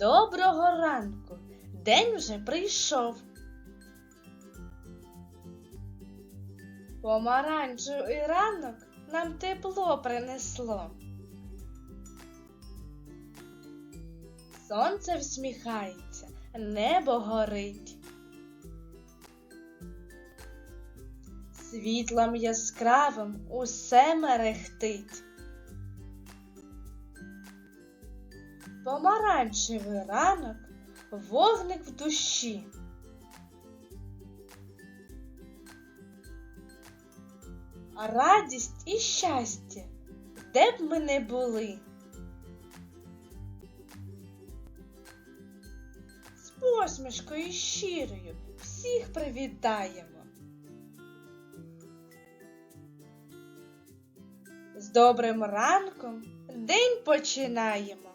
Доброго ранку! День вже прийшов. Помаранчевий ранок нам тепло принесло. Сонце всміхається, небо горить. Світлом яскравим усе мерехтить. Помаранчевий ранок, вогник в душі. Радість і щастя, де б ми не були. З посмішкою щирою всіх привітаємо. З добрим ранком день починаємо.